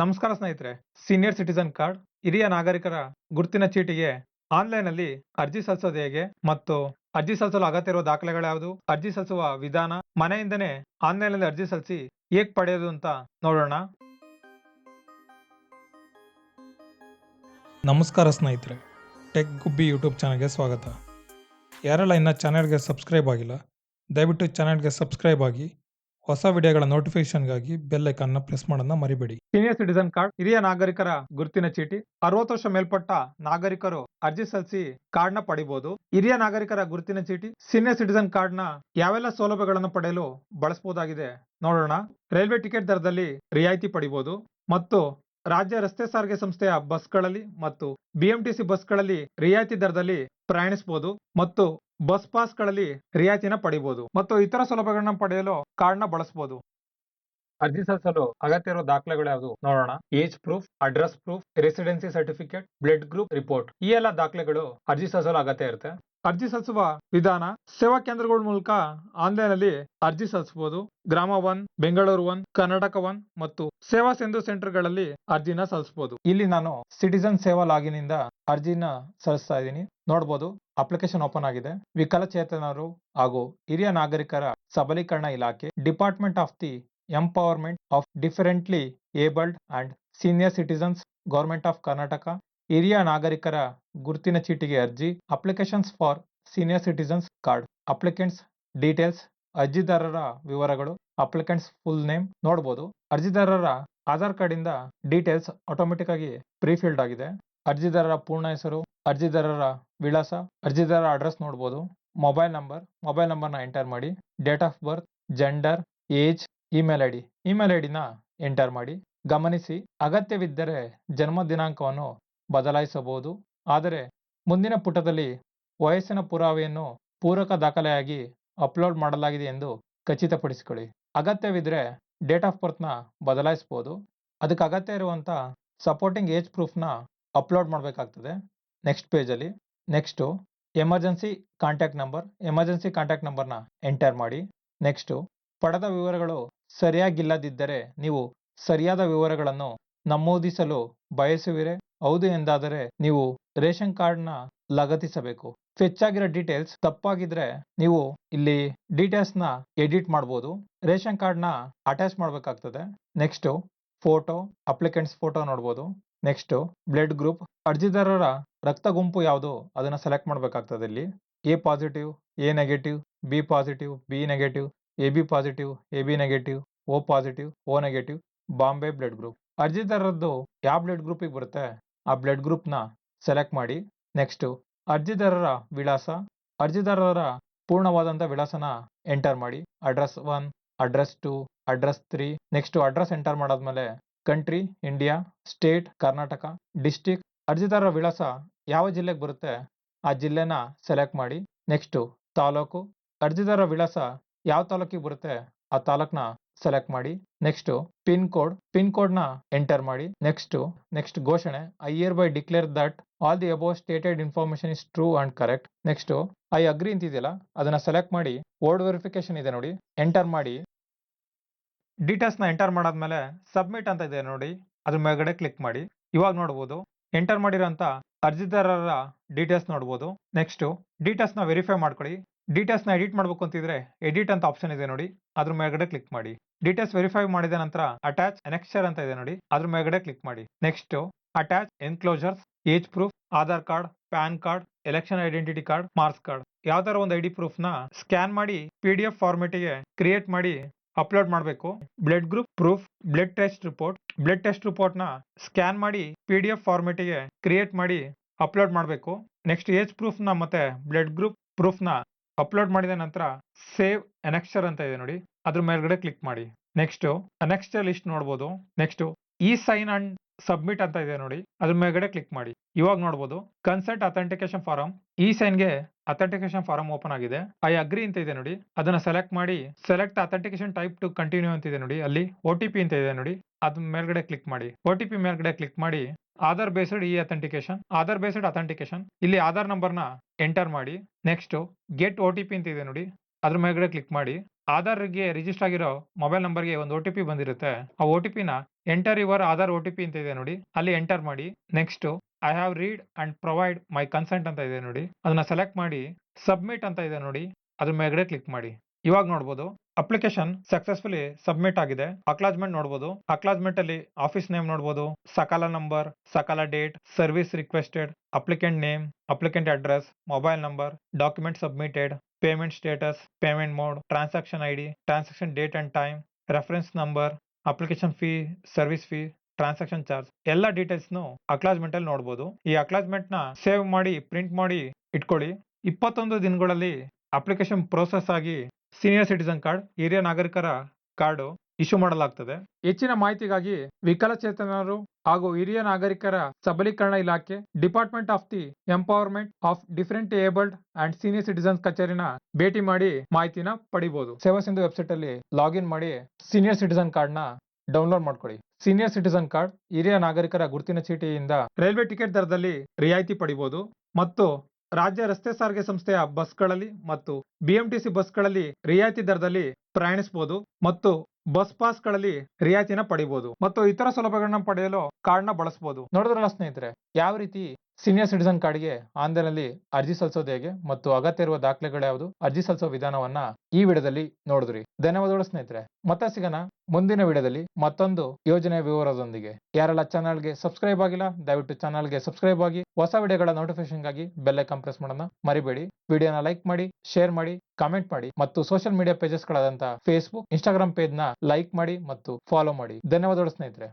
ನಮಸ್ಕಾರ ಸ್ನೇಹಿತರೆ senior citizen card ಹಿರಿಯ ನಾಗರಿಕರ ಗುರುತಿನ ಚೀಟಿಗೆ ಆನ್ಲೈನ್ ಅಲ್ಲಿ ಅರ್ಜಿ ಸಲ್ಲಿಸೋದು ಹೇಗೆ ಮತ್ತು ಅರ್ಜಿ ಸಲ್ಲಿಸಲು ಅಗತ್ಯ ಇರುವ ದಾಖಲೆಗಳು ಯಾವುದು? ಅರ್ಜಿ ಸಲ್ಲಿಸುವ ವಿಧಾನ? ಮನೆಯಿಂದನೇ ಆನ್ಲೈನ್ ಅಲ್ಲಿ ಅರ್ಜಿ ಸಲ್ಲಿಸಿ ಹೇಗೆ ಪಡೆಯೋದು ಅಂತ ನೋಡೋಣ. ನಮಸ್ಕಾರ ಸ್ನೇಹಿತರೆ ಟೆಕ್ ಗುಬ್ಬಿ ಯೂಟ್ಯೂಬ್ ಚಾನಲ್ಗೆ ಸ್ವಾಗತ. ಯಾರೆಲ್ಲ ಇನ್ನ ಚಾನೆಲ್ಗೆ ಸಬ್ಸ್ಕ್ರೈಬ್ ಆಗಿಲ್ಲ, ದಯವಿಟ್ಟು ಚಾನೆಲ್ಗೆ ಸಬ್ಸ್ಕ್ರೈಬ್ ಆಗಿ ಹೊಸ ವಿಡಿಯೋಗಳ ನೋಟಿಫಿಕೇಶನ್ಗಾಗಿ ಬೆಲ್ ಐಕಾನ್ನ ಪ್ರೆಸ್ ಮಾಡೋದನ್ನ ಮರಿಬೇಡಿ. ಸೀನಿಯರ್ ಸಿಟಿಸನ್ ಕಾರ್ಡ್ ಹಿರಿಯ ನಾಗರಿಕರ ಗುರುತಿನ ಚೀಟಿ, ಅರವತ್ತು ವರ್ಷ ಮೇಲ್ಪಟ್ಟ ನಾಗರಿಕರು ಅರ್ಜಿ ಸಲ್ಲಿಸಿ ಕಾರ್ಡ್ನ ಪಡಿಬಹುದು ಹಿರಿಯ ನಾಗರಿಕರ ಗುರುತಿನ ಚೀಟಿ ಸೀನಿಯರ್ ಸಿಟಿಸನ್ ಕಾರ್ಡ್ನ ಯಾವೆಲ್ಲ ಸೌಲಭ್ಯಗಳನ್ನು ಪಡೆಯಲು ಬಳಸಬಹುದಾಗಿದೆ ನೋಡೋಣ. ರೈಲ್ವೆ ಟಿಕೆಟ್ ದರದಲ್ಲಿ ರಿಯಾಯಿತಿ ಪಡಿಬಹುದು ಮತ್ತು ರಾಜ್ಯ ರಸ್ತೆ ಸಾರಿಗೆ ಸಂಸ್ಥೆಯ ಬಸ್ಗಳಲ್ಲಿ ಮತ್ತು ಬಿಎಂಟಿಸಿ ಬಸ್ಗಳಲ್ಲಿ ರಿಯಾಯಿತಿ ದರದಲ್ಲಿ ಪ್ರಯಾಣಿಸಬಹುದು ಮತ್ತು ಬಸ್ ಪಾಸ್ಗಳಲ್ಲಿ ರಿಯಾಯಿತಿನ ಪಡಿಬಹುದು ಮತ್ತು ಇತರ ಸೌಲಭ್ಯಗಳನ್ನ ಪಡೆಯಲು ಕಾರ್ಡ್ನ ಬಳಸಬಹುದು ಅರ್ಜಿ ಸಲ್ಲಿಸಲು ಅಗತ್ಯ ಇರುವ ದಾಖಲೆಗಳು ಯಾವುದು ನೋಡೋಣ. Age proof, address proof, residency certificate, blood group report ಈ ಎಲ್ಲ ದಾಖಲೆಗಳು ಅರ್ಜಿ ಸಲ್ಲಿಸಲು ಅಗತ್ಯ ಇರುತ್ತೆ. ಅರ್ಜಿ ಸಲ್ಲಿಸುವ ವಿಧಾನ ಸೇವಾ ಕೇಂದ್ರಗಳ ಮೂಲಕ ಆನ್ಲೈನ್ ಅಲ್ಲಿ ಅರ್ಜಿ ಸಲ್ಲಿಸಬಹುದು. Grama one, Bengaluru one, Karnataka one ಮತ್ತು ಸೇವಾ ಸಿಂಧು ಸೆಂಟರ್ಗಳಲ್ಲಿ ಅರ್ಜಿನ ಸಲ್ಲಿಸಬಹುದು. ಇಲ್ಲಿ ನಾನು ಸಿಟಿಜನ್ ಸೇವಾ ಲಾಗಿನ್ ಇಂದ ಅರ್ಜಿನ ಸಲ್ಲಿಸ್ತಾ ಇದ್ದೀನಿ. ನೋಡಬಹುದು ಅಪ್ಲಿಕೇಶನ್ ಓಪನ್ ಆಗಿದೆ. ವಿಕಲಚೇತನರು ಹಾಗೂ ಹಿರಿಯ ನಾಗರಿಕರ ಸಬಲೀಕರಣ ಇಲಾಖೆ, department of the empowerment of differently abled and senior citizens government of Karnataka ಹಿರಿಯ ನಾಗರಿಕರ ಗುರುತಿನ ಚೀಟಿಗೆ ಅರ್ಜಿ applications for senior citizens card, applicants details, ಅರ್ಜಿದಾರರ ವಿವರಗಳು, ಅಪ್ಲಿಕೆಂಟ್ಸ್ ಫುಲ್ ನೇಮ್ ನೋಡಬಹುದು ಅರ್ಜಿದಾರರ ಆಧಾರ್ ಕಾರ್ಡ್ ಇಂದ ಡೀಟೇಲ್ಸ್ ಆಟೋಮೆಟಿಕ್ ಆಗಿ ಪ್ರೀಫಿಲ್ಡ್ ಆಗಿದೆ. ಅರ್ಜಿದಾರರ ಪೂರ್ಣ ಹೆಸರು, ಅರ್ಜಿದಾರರ ವಿಳಾಸ, ಅರ್ಜಿದಾರರ ಅಡ್ರೆಸ್ ನೋಡಬಹುದು ಮೊಬೈಲ್ ನಂಬರ್, ಮೊಬೈಲ್ ನಂಬರ್ನ ಎಂಟರ್ ಮಾಡಿ. Date of birth, gender, age, email I D email I ಡಿನ enter ಮಾಡಿ. ಗಮನಿಸಿ. ಅಗತ್ಯವಿದ್ದರೆ ಜನ್ಮ ದಿನಾಂಕವನ್ನು ಬದಲಾಯಿಸಬಹುದು. ಆದರೆ ಮುಂದಿನ ಪುಟದಲ್ಲಿ ವಯಸ್ಸಿನ ಪುರಾವೆಯನ್ನು ಪೂರಕ ದಾಖಲೆಯಾಗಿ ಅಪ್ಲೋಡ್ ಮಾಡಲಾಗಿದೆ ಎಂದು ಖಚಿತಪಡಿಸಿಕೊಳ್ಳಿ. ಅಗತ್ಯವಿದ್ದರೆ ಡೇಟ್ ಆಫ್ ಬರ್ತ್ನ ಬದಲಾಯಿಸಬಹುದು. ಅದಕ್ಕೆ ಅಗತ್ಯ ಇರುವಂಥ ಸಪೋರ್ಟಿಂಗ್ ಏಜ್ ಪ್ರೂಫ್ನ ಅಪ್ಲೋಡ್ ಮಾಡಬೇಕಾಗ್ತದೆ. Next ಪೇಜಲ್ಲಿ next emergency contact number, emergency contact ನಂಬರ್ನ ಎಂಟರ್ ಮಾಡಿ. ನೆಕ್ಸ್ಟು ಪಡೆದ ವಿವರಗಳು ಸರಿಯಾಗಿಲ್ಲದಿದ್ದರೆ ನೀವು ಸರಿಯಾದ ವಿವರಗಳನ್ನು ನಮೂದಿಸಲು ಬಯಸುವಿರೆ. ಹೌದು ಎಂದಾದರೆ ನೀವು ರೇಷನ್ ಕಾರ್ಡ್ನ ಲಗತ್ತಿಸಬೇಕು. ಹೆಚ್ಚಾಗಿರೋ ಡೀಟೇಲ್ಸ್ ತಪ್ಪಾಗಿದ್ರೆ ನೀವು ಇಲ್ಲಿ ಡೀಟೇಲ್ಸ್ನ ಎಡಿಟ್ ಮಾಡಬಹುದು ರೇಷನ್ ಕಾರ್ಡ್ನ ಅಟ್ಯಾಚ್ ಮಾಡಬೇಕಾಗ್ತದೆ. ನೆಕ್ಸ್ಟ್ ಫೋಟೋ, ಅಪ್ಲಿಕೆಂಟ್ಸ್ ಫೋಟೋ ನೋಡಬಹುದು ನೆಕ್ಸ್ಟ್ ಬ್ಲಡ್ ಗ್ರೂಪ್. ಅರ್ಜಿದಾರರ ರಕ್ತ ಗುಂಪು ಯಾವುದು ಅದನ್ನ ಸೆಲೆಕ್ಟ್ ಮಾಡಬೇಕಾಗ್ತದೆ ಇಲ್ಲಿ. A positive, A negative, B positive, B negative, A B positive, A B negative O positive O negative, Bombay blood group. ಅರ್ಜಿದಾರರದ್ದು ಯಾವ ಬ್ಲಡ್ ಗ್ರೂಪಿಗೆ ಬರುತ್ತೆ? ಆ ಬ್ಲಡ್ ಗ್ರೂಪ್ನ ಸೆಲೆಕ್ಟ್ ಮಾಡಿ ನೆಕ್ಸ್ಟ್ ಅರ್ಜಿದಾರರ ವಿಳಾಸ, ಅರ್ಜಿದಾರರ ಪೂರ್ಣವಾದಂಥ ವಿಳಾಸನ ಎಂಟರ್ ಮಾಡಿ. Address one, address two, address three, next address enter ಮಾಡಾದ್ಮೇಲೆ country, India, state, Karnataka, district, ಅರ್ಜಿದಾರರ ವಿಳಾಸ ಯಾವ ಜಿಲ್ಲೆಗೆ ಬರುತ್ತೆ ಆ ಜಿಲ್ಲೆನ ಸೆಲೆಕ್ಟ್ ಮಾಡಿ. ನೆಕ್ಸ್ಟ್ ತಾಲೂಕು, ಅರ್ಜಿದಾರರ ವಿಳಾಸ ಯಾವ ತಾಲೂಕಿಗೆ ಬರುತ್ತೆ ಆ ತಾಲೂಕ್ನ ಸೆಲೆಕ್ಟ್ ಮಾಡಿ. Next pin code. ಪಿನ್ ಕೋಡ್ನ ಎಂಟರ್ ಮಾಡಿ. ನೆಕ್ಸ್ಟ್ ನೆಕ್ಸ್ಟ್ ಘೋಷಣೆ. I hereby declare that all the above stated information is true and correct next I agree ಅಂತಿದೆಯಲ್ಲ, ಅದನ್ನ ಸೆಲೆಕ್ಟ್ ಮಾಡಿ. ವರ್ಡ್ ವೆರಿಫಿಕೇಶನ್ ಇದೆ ನೋಡಿ. ಎಂಟರ್ ಮಾಡಿ. ಡೀಟೇಲ್ಸ್ನ ಎಂಟರ್ ಮಾಡಾದ್ಮೇಲೆ ಸಬ್ಮಿಟ್ ಅಂತ ಇದೆ ನೋಡಿ. ಅದ್ರ ಮೇಲ್ಗಡೆ ಕ್ಲಿಕ್ ಮಾಡಿ. ಇವಾಗ ನೋಡಬಹುದು ಎಂಟರ್ ಮಾಡಿರೋಂತ ಅರ್ಜಿದಾರರ ಡೀಟೇಲ್ಸ್ ನೋಡಬಹುದು ನೆಕ್ಸ್ಟ್ ಡೀಟೇಲ್ಸ್ನ ವೆರಿಫೈ ಮಾಡ್ಕೊಳ್ಳಿ. ಡೀಟೇಲ್ಸ್ನ ಎಡಿಟ್ ಮಾಡ್ಬೇಕು ಅಂತಿದ್ರೆ ಎಡಿಟ್ ಅಂತ ಆಪ್ಷನ್ ಇದೆ ನೋಡಿ. ಅದ್ರ ಮೇಲ್ಗಡೆ ಕ್ಲಿಕ್ ಮಾಡಿ. ಡೀಟೇಲ್ಸ್ ವೆರಿಫೈ ಮಾಡಿದ ನಂತರ ಅಟ್ಯಾಚ್ ಎನೆಕ್ಸ್ಚರ್ ಅಂತ ಇದೆ ನೋಡಿ. ಅದ್ರ ಮೇಲ್ಗಡೆ ಕ್ಲಿಕ್ ಮಾಡಿ. Next attach enclosures age proof Aadhaar card, pan card election identity card marks card ಯಾವ್ದಾರ ಒಂದು ಐ ಡಿ ಪ್ರೂಫ್ನ ಸ್ಕ್ಯಾನ್ ಮಾಡಿ ಪಿ ಡಿ ಎಫ್ ಫಾರ್ಮೆಟಿಗೆ ಕ್ರಿಯೇಟ್ ಮಾಡಿ ಅಪ್ಲೋಡ್ ಮಾಡಬೇಕು. Blood group proof blood test report blood test ರಿಪೋರ್ಟ್ನ scan ಮಾಡಿ P D F ಫಾರ್ಮೆಟಿಗೆ create ಮಾಡಿ ಅಪ್ಲೋಡ್ ಮಾಡಬೇಕು. ನೆಕ್ಸ್ಟ್ ಏಜ್ ಪ್ರೂಫ್ನ ಮತ್ತೆ ಬ್ಲಡ್ ಗ್ರೂಪ್ ಪ್ರೂಫ್ನ ಅಪ್ಲೋಡ್ ಮಾಡಿದ ನಂತರ ಸೇವ್ ಅನೆಕ್ಸ್ಚರ್ ಅಂತ ಇದೆ ನೋಡಿ. ಅದ್ರ ಮೇಲ್ಗಡೆ ಕ್ಲಿಕ್ ಮಾಡಿ. ನೆಕ್ಸ್ಟ್ ಅನೆಕ್ಸ್ಚರ್ ಲಿಸ್ಟ್ ನೋಡಬಹುದು next e sign and submit ಅಂತ ಇದೆ ನೋಡಿ. ಅದ್ರ ಮೇಲ್ಗಡೆ ಕ್ಲಿಕ್ ಮಾಡಿ. ಇವಾಗ ನೋಡಬಹುದು ಕನ್ಸೆಂಟ್ ಅಥೆಂಟಿಕೇಶನ್ ಫಾರಂ ಈ ಸೈನ್ಗೆ ಅಥೆಂಟಿಕೇಶನ್ ಫಾರಂ ಓಪನ್ ಆಗಿದೆ. ಐ ಅಗ್ರಿ ಅಂತ ಇದೆ ನೋಡಿ. ಅದನ್ನ ಸೆಲೆಕ್ಟ್ ಮಾಡಿ. Select authentication type to continue ಅಂತ ಇದೆ ನೋಡಿ. ಅಲ್ಲಿ ಒ ಟಿ ಪಿ ಅಂತ ಇದೆ ನೋಡಿ. ಅದ್ ಮೇಲ್ಗಡೆ ಕ್ಲಿಕ್ ಮಾಡಿ. ಒ ಟಿ ಪಿ ಮೇಲ್ಗಡೆ ಕ್ಲಿಕ್ ಮಾಡಿ. Aadhaar based e authentication Aadhaar based authentication ಇಲ್ಲಿ ಆಧಾರ್ ನಂಬರ್ನ ಎಂಟರ್ ಮಾಡಿ next get O T P ಅಂತ ಇದೆ ನೋಡಿ, ಅದ್ರ ಮೇಲ್ಗಡೆ ಕ್ಲಿಕ್ ಮಾಡಿ. ಆಧಾರ್ಗೆ ರಿಜಿಸ್ಟರ್ ಆಗಿರೋ ಮೊಬೈಲ್ ನಂಬರ್ಗೆ ಒಂದು ಓ ಟಿ ಪಿ ಬಂದಿರುತ್ತೆ. ಆ ಒ ಟಿ ಪಿನ enter your Aadhaar O T P ಅಂತ ಇದೆ ನೋಡಿ, ಅಲ್ಲಿ ಎಂಟರ್ ಮಾಡಿ. Next I have read and provide my consent ಅಂತ ಇದೆ ನೋಡಿ, ಅದನ್ನ ಸೆಲೆಕ್ಟ್ ಮಾಡಿ ಸಬ್ಮಿಟ್ ಅಂತ ಇದೆ ನೋಡಿ, ಅದ್ರ ಮೇಲ್ಗಡೆ ಕ್ಲಿಕ್ ಮಾಡಿ. ಇವಾಗ ನೋಡ್ಬೋದು ಅಪ್ಲಿಕೇಶನ್ ಸಕ್ಸಸ್ಫುಲಿ ಸಬ್ಮಿಟ್ ಆಗಿದೆ. ಅಕ್ಲಾಜ್ಮೆಂಟ್ ನೋಡ್ಬೋದು. ಅಕ್ಲಾಜ್ಮೆಂಟ್ ಅಲ್ಲಿ ಆಫೀಸ್ ನೇಮ್ ನೋಡ್ಬೋದು. Sakala number Sakala date service requested applicant name applicant address mobile number document submitted payment status payment mode transaction I D transaction date and time reference number application fee service fee transaction charge ಎಲ್ಲ details ನು acknowledgement ಅಲ್ಲಿ ನೋಡಬಹುದು ಈ ಅಕ್ಲಾಜ್ಮೆಂಟ್ನ save ಮಾಡಿ print ಮಾಡಿ ಇಟ್ಕೊಳ್ಳಿ. ಇಪ್ಪತ್ತೊಂದು ದಿನಗಳಲ್ಲಿ ಅಪ್ಲಿಕೇಶನ್ ಪ್ರೋಸೆಸ್ ಆಗಿ ಸೀನಿಯರ್ ಸಿಟಿಸನ್ ಕಾರ್ಡ್ ಹಿರಿಯ ನಾಗರಿಕರ ಕಾರ್ಡ್ ಇಶ್ಯೂ ಮಾಡಲಾಗ್ತದೆ. ಹೆಚ್ಚಿನ ಮಾಹಿತಿಗಾಗಿ ವಿಕಲಚೇತನರು ಹಾಗೂ ಹಿರಿಯ ನಾಗರಿಕರ ಸಬಲೀಕರಣ ಇಲಾಖೆ department of the empowerment of different abled and senior citizens ಕಚೇರಿನ ಭೇಟಿ ಮಾಡಿ ಮಾಹಿತಿನ ಪಡಿಬಹುದು ಸೇವಾ ಸಿಂಧು ವೆಬ್ಸೈಟ್ ಅಲ್ಲಿ ಲಾಗಿನ್ ಮಾಡಿ ಸೀನಿಯರ್ ಸಿಟಿಸನ್ ಕಾರ್ಡ್ನ ಡೌನ್ಲೋಡ್ ಮಾಡ್ಕೊಳ್ಳಿ ಸೀನಿಯರ್ ಸಿಟಿಸನ್ ಕಾರ್ಡ್ ಹಿರಿಯ ನಾಗರಿಕರ ಗುರುತಿನ ಚೀಟಿಯಿಂದ ರೈಲ್ವೆ ಟಿಕೆಟ್ ದರದಲ್ಲಿ ರಿಯಾಯಿತಿ ಪಡಿಬಹುದು ಮತ್ತು ರಾಜ್ಯ ರಸ್ತೆ ಸಾರಿಗೆ ಸಂಸ್ಥೆಯ ಬಸ್ಗಳಲ್ಲಿ ಮತ್ತು ಬಿಎಂಟಿಸಿ ಬಸ್ಗಳಲ್ಲಿ ರಿಯಾಯಿತಿ ದರದಲ್ಲಿ ಪ್ರಯಾಣಿಸಬಹುದು ಮತ್ತು ಬಸ್ ಪಾಸ್ಗಳಲ್ಲಿ ರಿಯಾಯಿತಿನ ಪಡಿಬಹುದು ಮತ್ತು ಇತರ ಸೌಲಭ್ಯಗಳನ್ನ ಪಡೆಯಲು ಕಾರ್ಡ್ನ ಬಳಸಬಹುದು. ನೋಡಿದ್ರಲ್ಲ ಸ್ನೇಹಿತರೆ, ಯಾವ ರೀತಿ ಸೀನಿಯರ್ ಸಿಟಿಸನ್ ಕಾರ್ಡ್ಗೆ ಆನ್ಲೈನ್ ಅರ್ಜಿ ಸಲ್ಲಿಸೋದು ಹೇಗೆ ಮತ್ತು ಅಗತ್ಯ ಇರುವ ದಾಖಲೆಗಳು ಯಾವುದು? ಅರ್ಜಿ ಸಲ್ಲಿಸೋ ವಿಧಾನವನ್ನ ಈ ವಿಡಿಯೋದಲ್ಲಿ ನೋಡಿದ್ರಿ. ಧನ್ಯವಾದಗಳು ಸ್ನೇಹಿತರೆ. ಮತ್ತೆ ಸಿಗೋಣ ಮುಂದಿನ ವಿಡಿಯೋದಲ್ಲಿ ಮತ್ತೊಂದು ಯೋಜನೆಯ ವಿವರದೊಂದಿಗೆ. ಯಾರೆಲ್ಲ ಚಾನಲ್ಗೆ ಸಬ್ಸ್ಕ್ರೈಬ್ ಆಗಿಲ್ಲ, ದಯವಿಟ್ಟು ಚಾನಲ್ಗೆ ಸಬ್ಸ್ಕ್ರೈಬ್ ಆಗಿ ಹೊಸ ವಿಡಿಯೋಗಳ ನೋಟಿಫಿಕೇಶನ್ಗಾಗಿ ಬೆಲ್ ಐಕಾನ್ ಪ್ರೆಸ್ ಮಾಡೋಣ ಮರಿಬೇಡಿ. ವಿಡಿಯೋನ ಲೈಕ್ ಮಾಡಿ, ಶೇರ್ ಮಾಡಿ, ಕಾಮೆಂಟ್ ಮಾಡಿ ಮತ್ತು ಸೋಷಿಯಲ್ ಮೀಡಿಯಾ ಪೇಜಸ್ ಗಳಾದಂತಹ ಫೇಸ್ಬುಕ್ ಇನ್ಸ್ಟಾಗ್ರಾಮ್ ಪೇಜ್ನ ಲೈಕ್ ಮಾಡಿ ಮತ್ತು ಫಾಲೋ ಮಾಡಿ. ಧನ್ಯವಾದಗಳು ಸ್ನೇಹಿತರೆ.